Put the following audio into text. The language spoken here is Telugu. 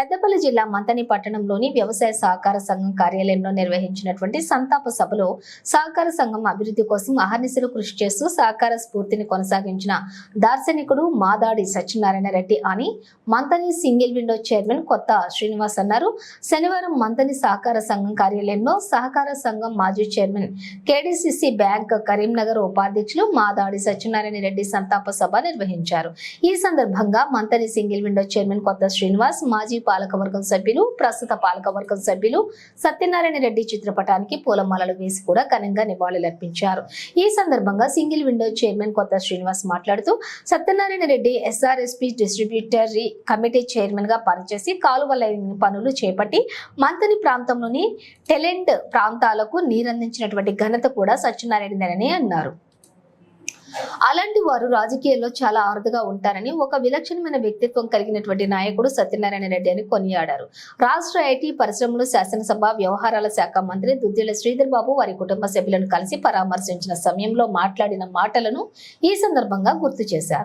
పెద్దపల్లి జిల్లా మంతని పట్టణంలోని వ్యవసాయ సహకార సంఘం కార్యాలయంలో నిర్వహించినటువంటి సంతాప సభలో సహకార సంఘం అభివృద్ధి కోసం అహర్నిశలు కృషి చేస్తూ సహకార స్ఫూర్తిని కొనసాగించిన దార్శనికుడు మాదాడి సత్యనారాయణ రెడ్డి అని మంతని సింగిల్ విండో చైర్మన్ కొత్త శ్రీనివాస్ అన్నారు. శనివారం మంతని సహకార సంఘం కార్యాలయంలో సహకార సంఘం మాజీ చైర్మన్ కేడీసీసీ బ్యాంక్ కరీంనగర్ ఉపాధ్యక్షులు మాదాడి సత్యనారాయణ రెడ్డి సంతాప సభ నిర్వహించారు. ఈ సందర్భంగా మంతని సింగిల్ విండో చైర్మన్ కొత్త శ్రీనివాస్ మాజీ పాలకవర్గం సభ్యులు ప్రస్తుత పాలకవర్గం సభ్యులు సత్యనారాయణ రెడ్డి చిత్రపటానికి పూలమాలలు వేసి కూడా ఘనంగా నివాళులర్పించారు ఈ సందర్భంగా సింగిల్ విండో చైర్మన్ కొత్త శ్రీనివాస్ మాట్లాడుతూ Satyanarayana Reddy SRSP distributory committee చైర్మన్గా పనిచేసి కాలువ లైన్ పనులు చేపట్టి మంతని ప్రాంతంలోని టెలెంట్ ప్రాంతాలకు నీరందించినటువంటి ఘనత కూడా సత్యనారాయణదేనని అన్నారు. అలాంటి వారు రాజకీయాల్లో చాలా అరుదుగా ఉంటారని ఒక విలక్షణమైన వ్యక్తిత్వం కలిగినటువంటి నాయకుడు సత్యనారాయణ రెడ్డి అని కొనియాడారు. రాష్ట్ర ఐటీ పరిశ్రమలు శాసనసభ వ్యవహారాల శాఖ మంత్రి దుద్దిల శ్రీధర్ బాబు వారి కుటుంబ సభ్యులను కలిసి పరామర్శించిన సమయంలో మాట్లాడిన మాటలను ఈ సందర్భంగా గుర్తు చేశారు.